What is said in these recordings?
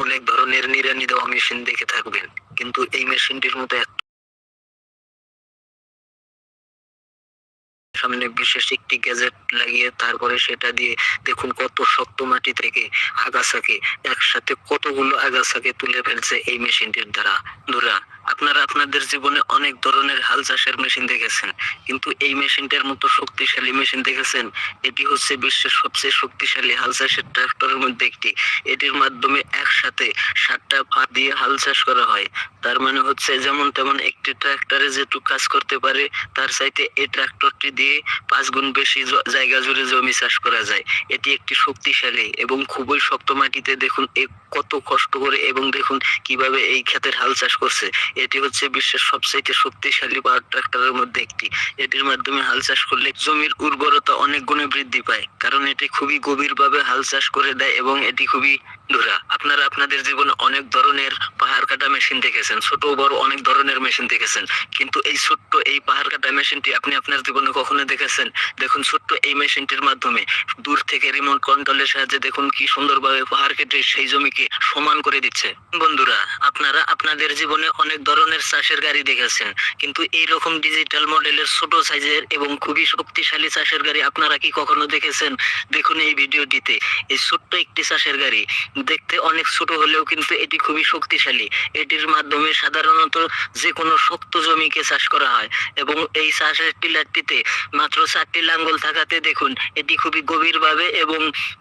অনেক ধরনের নিরানি দেওয়া মেশিন দেখে থাকবেন, কিন্তু এই মেশিনটির মতো এক সামনে বিশেষ একটি গ্যাজেট লাগিয়ে তারপরে সেটা দিয়ে দেখুন কত শক্ত মাটি থেকে আগাছাকে একসাথে কতগুলো আগাছাকে তুলে ফেলছে এই মেশিনটির দ্বারা। বন্ধুরা আপনারা আপনাদের জীবনে অনেক ধরনের হাল চাষের মেশিন দেখেছেন। কিন্তু এই মেশিনটার মতো শক্তিশালী মেশিন দেখেছেন? এটি হচ্ছে বিশ্বের সবচেয়ে শক্তিশালী হাল চাষের ট্রাক্টরের মধ্যে একটি। এটির মাধ্যমে একসাথে সাতটা পা দিয়ে হাল চাষ করা হয়। তার মানে হচ্ছে যেমন তেমন একটি ট্রাক্টরে যেটুকু কাজ করতে পারে, তার চাইতে এই ট্রাক্টরটি দিয়ে পাঁচ গুণ বেশি জায়গা জুড়ে জমি চাষ করা যায়। এটি একটি শক্তিশালী এবং খুবই শক্ত মাটিতে দেখুন এ কত কষ্ট করে এবং দেখুন কীভাবে এই ক্ষেতের হাল চাষ করছে। এটি হচ্ছে বিশ্বের সবচেয়ে শক্তিশালী পাওয়ার ট্রাক্টরের মধ্যে একটি। এটির মাধ্যমে হাল চাষ করলে জমির উর্বরতা অনেক গুণে বৃদ্ধি পায়, কারণ এটি খুবই গভীরভাবে হাল চাষ করে দেয় এবং এটি খুবই ধরা। আপনারা আপনাদের জীবনে অনেক ধরনের পাহাড় কাটা মেশিন দেখেছেন, ছোট বড় অনেক ধরনের মেশিন দেখেছেন, কিন্তু এই ছোট্ট এই পাহাড় কাটা মেশিনটি আপনি আপনার জীবনে কখনো দেখেছেন? দেখুন, ছোট্ট এই মেশিনটির মাধ্যমে দূর থেকে রিমোট কন্ট্রোলের সাহায্যে দেখুন কি সুন্দরভাবে পাহাড় কেটে সেই জমিকে সমান করে দিচ্ছে। বন্ধুরা, আপনারা আপনাদের জীবনে অনেক ধরনের চাষের গাড়ি দেখেছেন। কিন্তু এই রকম ডিজিটাল মডেলের ছোট সাইজের এবং খুবই শক্তিশালী চাষের গাড়ি আপনারা কি কখনো দেখেছেন? দেখুন এই ভিডিওটিতে। এই ছোট্ট একটি চাষের গাড়ি। দেখতে অনেক ছোট হলেও কিন্তু এটি খুবই শক্তিশালী। এটির মাধ্যমে সাধারণত যে কোনো শক্ত জমিকে চাষ করা হয় এবং এই চাষের টিলারটিতে মাত্র চারটি লাঙ্গল থাকাতে দেখুন, এটি খুবই গভীরভাবে এবং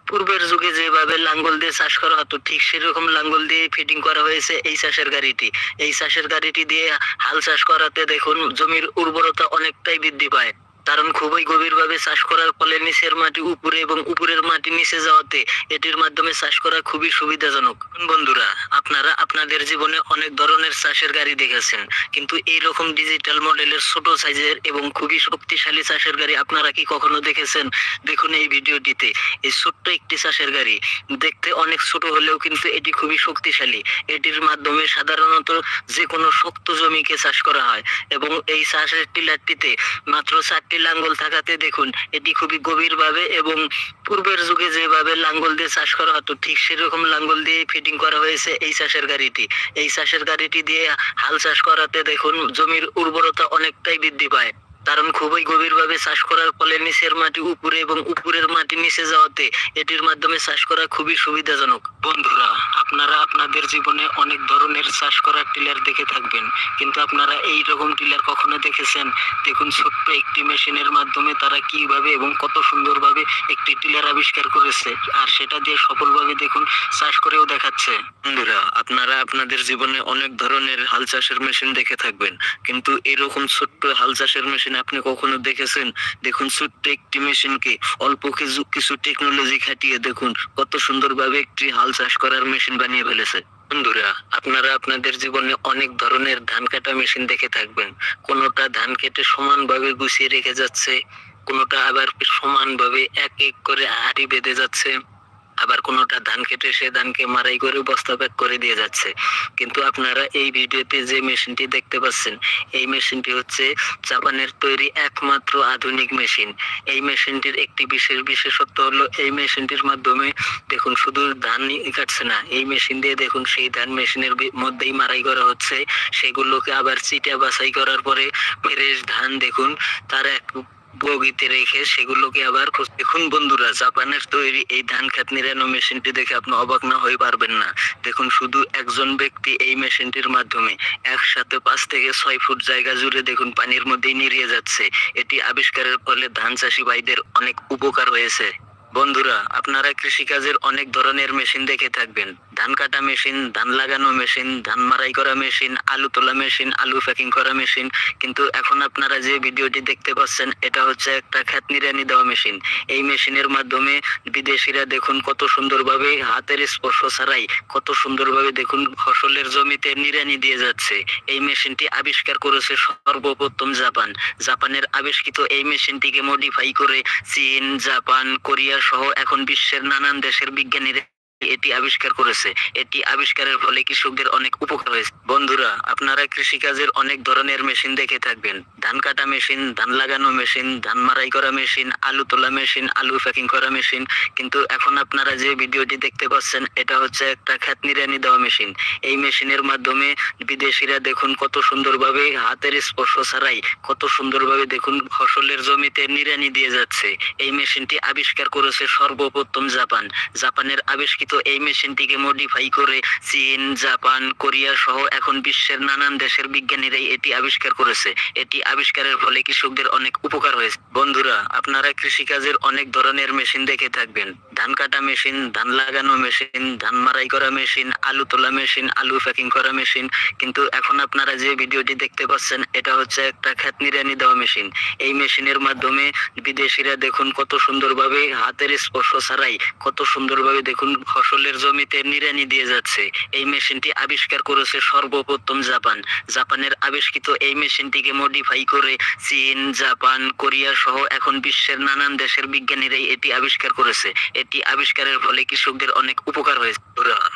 পূর্বের যুগে যেভাবে লাঙ্গল দিয়ে চাষ করা হতো, ঠিক সেরকম লাঙ্গল দিয়ে ফিটিং করা হয়েছে এই চাষের গাড়িটি। এই চাষের গাড়িটি দিয়ে হাল চাষ করাতে দেখুন জমির উর্বরতা অনেকটাই বৃদ্ধি পায়। কারণ খুবই গভীরভাবে চাষ করার ফলে নিচের মাটি উপরে এবং উপরের মাটি নিচে যাওয়াতে এটির মাধ্যমে চাষ করা খুবই সুবিধাজনক। বন্ধুরা, আপনারা আপনাদের জীবনে অনেক ধরনের চাষের গাড়ি দেখেছেন, কিন্তু এই রকম ডিজিটাল মডেলের ছোট সাইজের এবং খুবই শক্তিশালী চাষের গাড়ি আপনারা কি কখনো দেখেছেন? দেখুন এই ভিডিওটিতে। এই ছোট্ট একটি চাষের গাড়ি। দেখতে অনেক ছোট হলেও কিন্তু এটি খুবই শক্তিশালী। এটির মাধ্যমে সাধারণত যে কোনো শক্ত জমিকে চাষ করা হয় এবং এই চাষের টিলারটিতে মাত্র চারটি লাঙ্গল থাকাতে দেখুন, এটি খুবই গভীরভাবে এবং পূর্বের যুগে যেভাবে লাঙ্গল দিয়ে চাষ করা হতো, ঠিক সেরকম লাঙ্গল দিয়ে ফিটিং করা হয়েছে এই চাষের গাড়িটি। এই চাষের গাড়িটি দিয়ে হাল চাষ করাতে দেখুন, জমির উর্বরতা অনেকটাই বৃদ্ধি পায়। কারণ খুবই গভীরভাবে চাষ করার ফলে নিচের মাটি উপরে এবং উপরের মাটি নিচে যাওয়াতে এটির মাধ্যমে চাষ করা খুবই সুবিধাজনক। বন্ধুরা, আপনারা আপনাদের জীবনে অনেক ধরনের চাষ করার টিলার দেখে থাকবেন। কিন্তু আপনারা এই রকম টিলার কখনো দেখেছেন? দেখুন, ছোট্ট একটি মেশিনের মাধ্যমে তারা কীভাবে এবং কত সুন্দরভাবে একটি টিলার আবিষ্কার করেছে। আর সেটা দিয়ে সফলভাবে দেখুন চাষ করেও দেখাচ্ছে। বন্ধুরা, আপনারা আপনাদের জীবনে অনেক ধরনের হাল চাষের মেশিন দেখে থাকবেন। কিন্তু এরকম ছোট্ট হাল চাষের মেশিন আপনি কখনো দেখেছেন? দেখুন, ছোট্ট একটি মেশিনকে অল্প কিছু কিছু টেকনোলজি খাটিয়ে দেখুন, কত সুন্দরভাবে একটি হাল চাষ করার মেশিন বানিয়ে ফেলেছে। বন্ধুরা, আপনারা আপনাদের জীবনে অনেক ধরনের ধান কাটা মেশিন দেখে থাকবেন। কোনোটা ধান কেটে সমানভাবে গুছিয়ে রেখে যাচ্ছে, কোনোটা আবার সমানভাবে এক এক করে আড়ি বেঁধে যাচ্ছে। আবার কোনোটা ধান কেটে সে ধানকে মারাই করে বস্তা প্যাক করে দিয়ে যাচ্ছে। কিন্তু আপনারা এই ভিডিওতে যে মেশিনটি দেখতে পাচ্ছেন, এই মেশিনটি হচ্ছে জাপানের তৈরি একমাত্র আধুনিক মেশিন। এই মেশিনটির একটি বিশেষ বিশেষত্ব হলো এই মেশিনটির মাধ্যমে দেখুন শুধু ধান কাটছে না, এই মেশিন দিয়ে দেখুন সেই ধান মেশিনের মধ্যেই মারাই করা হচ্ছে। সেগুলোকে আবার চিটা বাছাই করার পরে ফ্রেশ ধান দেখুন, তার এক বগিতে রেখে সেগুলোকে আবার দেখুন বন্ধুরা, জাপানের তৈরি এই ধান খেত নিরানো মেশিনটি দেখে আপনি অবাক না হয়ে পারবেন না। দেখুন, শুধু একজন ব্যক্তি এই মেশিনটির মাধ্যমে একসাথে পাঁচ থেকে ছয় ফুট জায়গা জুড়ে দেখুন পানির মধ্যেই নিরিয়ে যাচ্ছে। এটি আবিষ্কারের ফলে ধান চাষি ভাইদের অনেক উপকার হয়েছে। বন্ধুরা, আপনারা কৃষিকাজের অনেক ধরনের মেশিন দেখে থাকবেন। ধান কাটা মেশিন, ধান লাগানো মেশিন, ধান মারাই করা মেশিন, আলু তোলা মেশিন, আলু প্যাকিং করা মেশিন। কিন্তু এখন আপনারা যে ভিডিওটি দেখতে পাচ্ছেন, এটা হচ্ছে একটা খ্যাত নিরানি দেওয়া মেশিন। এই মেশিনের মাধ্যমে বিদেশিরা দেখুন কত সুন্দরভাবে হাতের স্পর্শ ছাড়াই কত সুন্দরভাবে দেখুন ফসলের জমিতে নিরানি দিয়ে যাচ্ছে। এই মেশিনটি আবিষ্কার করেছে সর্বপ্রথম জাপান। জাপানের আবিষ্কৃত এই মেশিনটিকে মডিফাই করে চীন, জাপান, কোরিয়া সহ এখন বিশ্বের নানান দেশের বিজ্ঞানীরা এটি আবিষ্কার করেছে। এটি আবিষ্কারের ফলে কৃষকদের অনেক উপকার হয়েছে। বন্ধুরা, আপনারা কৃষিকাজের অনেক ধরনের মেশিন দেখে থাকবেন। ধান কাটা মেশিন, ধান লাগানো মেশিন, ধান মারাই করা মেশিন, আলু তোলা মেশিন, আলু প্যাকিং করা মেশিন। কিন্তু এখন আপনারা যে ভিডিওটি দেখতে পাচ্ছেন, এটা হচ্ছে একটা খ্যাত নিরানি দেওয়া মেশিন। এই মেশিনের মাধ্যমে বিদেশিরা দেখুন কত সুন্দরভাবে হাতের স্পর্শ ছাড়াই, কত সুন্দরভাবে দেখুন ফসলের জমিতে নিরানি দিয়ে যাচ্ছে। এই মেশিনটি আবিষ্কার করেছে সর্বপ্রথম জাপান। জাপানের আবিষ্কৃত এই মেশিনটিকে মডিফাই করে চীন, জাপান, কোরিয়া সহ এখন বিশ্বের নানান দেশের বিজ্ঞানীরাই এটি আবিষ্কার করেছে। এটি আবিষ্কারের ফলে কৃষকদের অনেক উপকার হয়েছে। বন্ধুরা, আপনারা কৃষিকাজের অনেক ধরনের মেশিন দেখে থাকবেন। ধান কাটা মেশিন, ধান লাগানো মেশিন, ধান মারাই করা মেশিন, আলু তোলা মেশিন, আলু প্যাকিং করা মেশিন। কিন্তু এখন আপনারা যে ভিডিওটি দেখতে পাচ্ছেন, এটা হচ্ছে একটা খ্যাত নিরানি দেওয়া মেশিন। এই মেশিনের মাধ্যমে বিদেশিরা দেখুন কত সুন্দরভাবে হাতের স্পর্শ ছাড়াই কত সুন্দরভাবে দেখুন ফসলের জমিতে নিরানি দিয়ে যাচ্ছে। এই মেশিনটি আবিষ্কার করেছে সর্বপ্রথম জাপান। জাপানের আবিষ্কৃত এই মেশিনটিকে মডিফাই করে চীন, জাপান, কোরিয়া সহ এখন বিশ্বের নানান দেশের বিজ্ঞানীরাই এটি আবিষ্কার করেছে। এটি আবিষ্কারের ফলে কৃষকদের অনেক উপকার হয়েছে।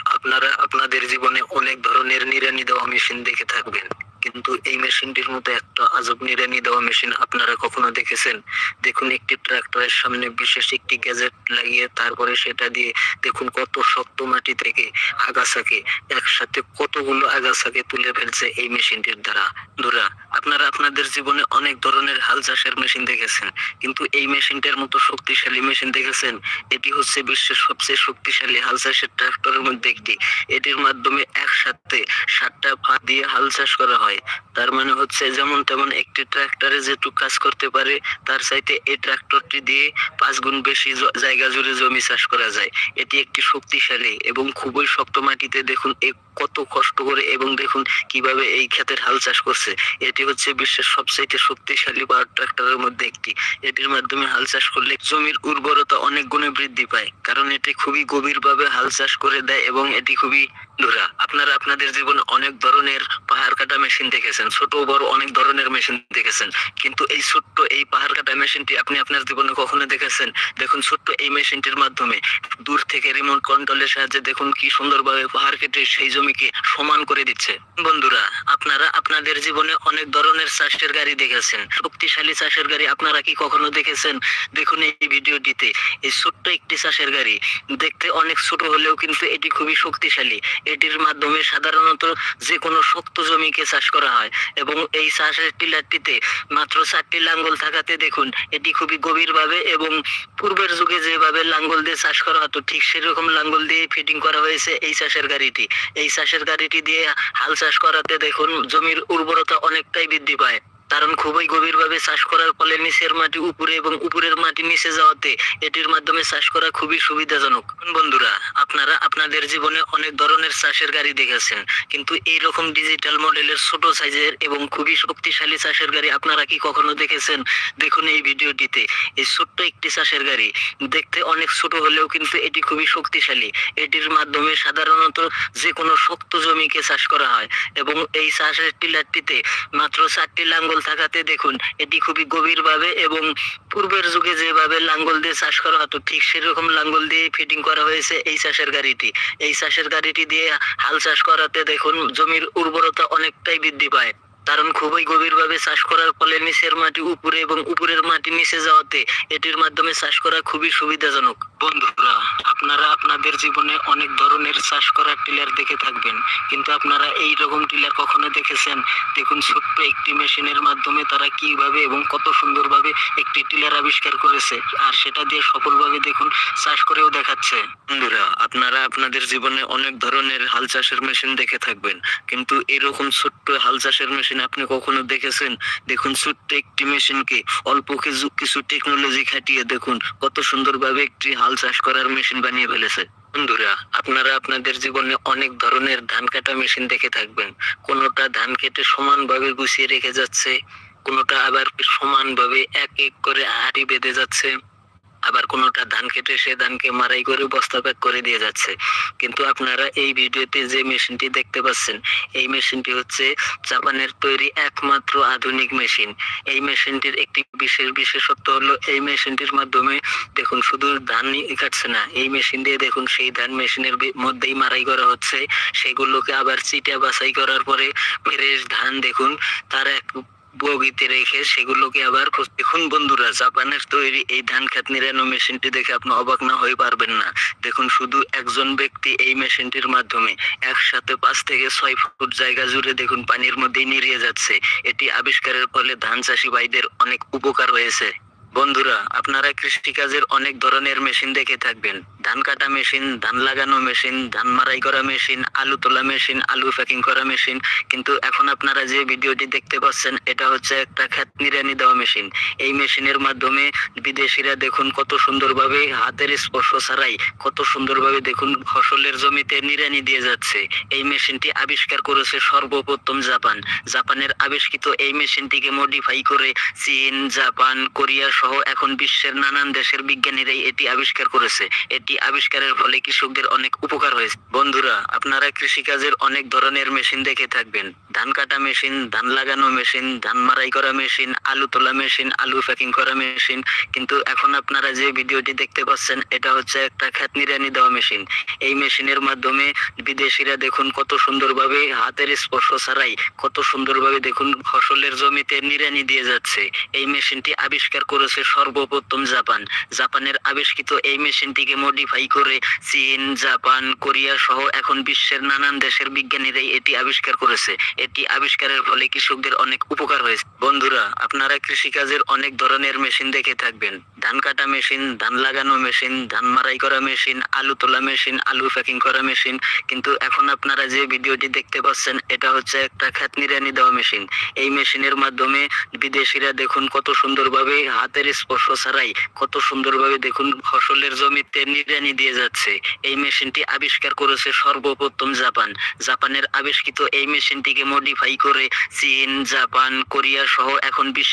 আপনারা আপনাদের জীবনে অনেক ধরনের নিরানি দেওয়া মেশিন দেখে থাকবেন। কিন্তু এই মেশিনটির মতো একটা আজব নিরানি দেওয়া মেশিন আপনারা কখনো দেখেছেন? দেখুন, একটি ট্রাক্টরের সামনে বিশেষ একটি গ্যাজেট লাগিয়ে তারপরে সেটা দিয়ে দেখুন কত শক্ত মাটি থেকে আগাছাকে একসাথে কতগুলো আগাছাকে তুলে ফেলছে এই মেশিনটির দ্বারা। ধরা, আপনারা আপনাদের জীবনে অনেক ধরনের হাল চাষের মেশিন দেখেছেন, কিন্তু এই মেশিনটার মতো শক্তিশালী মেশিন দেখেছেন? এটি হচ্ছে বিশ্বের সবচেয়ে শক্তিশালী হাল চাষের ট্রাক্টরের মধ্যে একটি। এটির মাধ্যমে একসাথে সাতটা পা দিয়ে হাল চাষ করা হয়। তার মানে হচ্ছে যেমন তেমন একটি ট্রাক্টরে যেটুক কাজ করতে পারে, তার চাইতে এই ট্রাক্টরটি দিয়ে পাঁচ গুণ বেশি জায়গা জুড়ে জমি চাষ করা যায়। এটি একটি শক্তিশালী এবং খুবই শক্ত মাটিতে দেখুন কত কষ্ট করে এবং দেখুন কীভাবে এই ক্ষেতের হাল চাষ করছে। এটি হচ্ছে বিশ্বের সবচেয়ে শক্তিশালী পাওয়ার ট্রাক্টরের মধ্যে একটি। এটির মাধ্যমে হাল চাষ করলে জমির উর্বরতা অনেক গুণে বৃদ্ধি পায়, কারণ এটি খুবই গভীরভাবে হাল চাষ করে দেয় এবং এটি খুবই ধরা। আপনারা আপনাদের জীবনে অনেক ধরনের পাহাড় কাটা মেশিন দেখেছেন, ছোট বড় অনেক ধরনের মেশিন দেখেছেন। কিন্তু এই ছোট্ট এই পাহাড় কাটা মেশিনটি আপনি আপনার জীবনে কখনো দেখেছেন? দেখুন ছোট্ট এই মেশিনটির মাধ্যমে দূর থেকে রিমোট কন্ট্রোলের সাহায্যে দেখুন কি সুন্দরভাবে পাহাড় কেটে সেই জমিকে সমান করে দিচ্ছে। বন্ধুরা, আপনারা আপনাদের জীবনে অনেক ধরনের চাষের গাড়ি দেখেছেন। শক্তিশালী চাষের গাড়ি আপনারা কি কখনো দেখেছেন? দেখুন এই ভিডিওটিতে। এই ছোট্ট একটি চাষের গাড়ি। দেখতে অনেক ছোট হলেও কিন্তু এটি খুবই শক্তিশালী। এটির মাধ্যমে সাধারণত যে কোনো শক্ত জমিকে চাষ করা হয় এবং এই চাষের টিলারটিতে মাত্র চারটি লাঙ্গল থাকাতে দেখুন, এটি খুবই গভীরভাবে এবং পূর্বের যুগে যেভাবে লাঙ্গল দিয়ে চাষ করা হতো, ঠিক সেরকম লাঙ্গল দিয়ে ফিটিং করা হয়েছে এই চাষের গাড়িটি। এই চাষের গাড়িটি দিয়ে হাল চাষ করাতে দেখুন জমির উর্বরতা অনেকটাই বৃদ্ধি পায়। কারণ খুবই গভীরভাবে চাষ করার ফলে নিচের মাটি উপরে এবং উপরের মাটি নিচে যাওয়াতে এটির মাধ্যমে চাষ করা খুবই সুবিধাজনক। বন্ধুরা, আপনারা আপনাদের জীবনে অনেক ধরনের চাষের গাড়ি দেখেছেন, কিন্তু এই রকম ডিজিটাল মডেলের ছোট সাইজের এবং খুবই শক্তিশালী চাষের গাড়ি আপনারা কি কখনো দেখেছেন? দেখুন এই ভিডিওটিতে। এই ছোট্ট একটি চাষের গাড়ি। দেখতে অনেক ছোট হলেও কিন্তু এটি খুবই শক্তিশালী। এটির মাধ্যমে সাধারণত যে কোনো শক্ত জমিকে চাষ করা হয় এবং এই চাষের টিলারটিতে মাত্র চারটি লাঙ্গল থাকাতে দেখুন, এটি খুবই গভীরভাবে এবং পূর্বের যুগে যেভাবে লাঙ্গল দিয়ে চাষ করা হতো, ঠিক সেরকম লাঙ্গল দিয়ে ফিটিং করা হয়েছে এই চাষের গাড়িটি। এই চাষের গাড়িটি দিয়ে হাল চাষ করাতে দেখুন, জমির উর্বরতা অনেকটাই বৃদ্ধি পায়। কারণ খুবই গভীরভাবে চাষ করার ফলে নিচের মাটি উপরে এবং উপরের মাটি নিচে যাওয়াতে এটির মাধ্যমে চাষ করা খুবই সুবিধাজনক। বন্ধুরা, আপনারা আপনাদের জীবনে অনেক ধরনের চাষ করার টিলার দেখে থাকবেন। কিন্তু আপনারা এই রকম টিলার কখনো দেখেছেন? দেখুন, ছোট্ট একটি মেশিনের মাধ্যমে তারা কীভাবে এবং কত সুন্দরভাবে একটি টিলার আবিষ্কার করেছে। আর সেটা দিয়ে সফলভাবে দেখুন চাষ করেও দেখাচ্ছে। বন্ধুরা, আপনারা আপনাদের জীবনে অনেক ধরনের হাল চাষের মেশিন দেখে থাকবেন। কিন্তু এরকম ছোট্ট হাল চাষের মেশিন আপনি কখনো দেখেছেন? দেখুন, ছোট্ট একটি মেশিনকে অল্প কিছু কিছু টেকনোলজি খাটিয়ে দেখুন, কত সুন্দরভাবে একটি হাল চাষ করার মেশিন বানিয়ে ফেলেছে। বন্ধুরা, আপনারা আপনাদের জীবনে অনেক ধরনের ধান কাটা মেশিন দেখে থাকবেন। কোনোটা ধান কেটে সমানভাবে গুছিয়ে রেখে যাচ্ছে, কোনোটা আবার সমানভাবে এক এক করে আড়ি বেঁধে যাচ্ছে। আবার কোনোটা ধান কেটে সে ধানকে মারাই করে বস্তা প্যাক করে দিয়ে যাচ্ছে। কিন্তু আপনারা এই ভিডিওতে যে মেশিনটি দেখতে পাচ্ছেন, এই মেশিনটি হচ্ছে জাপানের তৈরি একমাত্র আধুনিক মেশিন। এই মেশিনটির একটি বিশেষ বিশেষত্ব হলো এই মেশিনটির মাধ্যমে দেখুন, শুধু ধানই কাটছে না, এই মেশিন দিয়ে দেখুন, সেই ধান মেশিনের মধ্যেই মারাই করা হচ্ছে। সেগুলোকে আবার চিটা বাছাই করার পরে ফ্রেশ ধান দেখুন, তার এক বগিতে রেখে সেগুলোকে আবার দেখুন বন্ধুরা, জাপানের তৈরি এই ধান খাত নিরানো মেশিনটি দেখে আপনি অবাক না হয়ে পারবেন না। দেখুন, শুধু একজন ব্যক্তি এই মেশিনটির মাধ্যমে একসাথে পাঁচ থেকে ছয় ফুট জায়গা জুড়ে দেখুন পানির মধ্যেই নিরিয়ে যাচ্ছে। এটি আবিষ্কারের ফলে ধান চাষি ভাইদের অনেক উপকার হয়েছে। বন্ধুরা, আপনারা কৃষিকাজের অনেক ধরনের মেশিন দেখে থাকবেন। ধান কাটা মেশিন, ধান লাগানো মেশিন, ধান মারাই করা মেশিন, আলু তোলা মেশিন, আলু প্যাকিং করা মেশিন। কিন্তু এখন আপনারা যে ভিডিওটি দেখতে পাচ্ছেন, এটা হচ্ছে একটা খ্যাত নিরানি দেওয়া মেশিন। এই মেশিনের মাধ্যমে বিদেশিরা দেখুন কত সুন্দরভাবে হাতের স্পর্শ ছাড়াই, কত সুন্দরভাবে দেখুন ফসলের জমিতে নিরানি দিয়ে যাচ্ছে। এই মেশিনটি আবিষ্কার করেছে সর্বপ্রথম জাপান। জাপানের আবিষ্কৃত এই মেশিনটিকে মডিফাই করে চীন, জাপান, কোরিয়া সহ এখন বিশ্বের নানান দেশের বিজ্ঞানীরাই এটি আবিষ্কার করেছে। এটি আবিষ্কারের ফলে কৃষকদের অনেক উপকার হয়েছে। বন্ধুরা, আপনারা কৃষিকাজের অনেক ধরনের মেশিন দেখে থাকবেন। ধান কাটা মেশিন, ধান লাগানো মেশিন, ধান মারাই করা মেশিন, আলু তোলা মেশিন, আলু প্যাকিং করা মেশিন। কিন্তু এখন আপনারা যে ভিডিওটি দেখতে পাচ্ছেন, এটা হচ্ছে একটা খ্যাত নিরানি দেওয়া মেশিন। এই মেশিনের মাধ্যমে বিদেশিরা দেখুন কত সুন্দরভাবে হাতের স্পর্শ ছাড়াই, কত সুন্দরভাবে দেখুন ফসলের জমিতে নিরানি দিয়ে যাচ্ছে। এই মেশিনটি আবিষ্কার করেছে সর্বপ্রথম জাপান। জাপানের আবিষ্কৃত এই মেশিনটিকে মডিফাই করে চীন, জাপান, কোরিয়া সহ এখন বিশ্বের নানান দেশের বিজ্ঞানীরাই এটি আবিষ্কার করেছে। এটি আবিষ্কারের ফলে কৃষকদের অনেক উপকার হয়েছে। বন্ধুরা, আপনারা কৃষিকাজের অনেক ধরনের মেশিন দেখে থাকবেন। ধান কাটা মেশিন, ধান লাগানো মেশিন, ধান মারাই করা মেশিন, আলু তোলা মেশিন, আলু প্যাকিং করা মেশিন। কিন্তু এখন আপনারা যে ভিডিওটি দেখতে পাচ্ছেন, এটা হচ্ছে একটা খ্যাত নিরানি দেওয়া মেশিন। এই মেশিনের মাধ্যমে বিদেশিরা দেখুন কত সুন্দরভাবে হাতের স্পর্শ ছাড়াই কত সুন্দরভাবে দেখুন ফসলের জমিতে নিড়ানি দিয়ে যাচ্ছে। এই মেশিনটি আবিষ্কার করেছে সর্বপ্রথম জাপান। জাপানের আবিষ্কৃত এই মেশিনটিকে মডিফাই করে চীন, জাপান, কোরিয়া সহ এখন বিশ্ব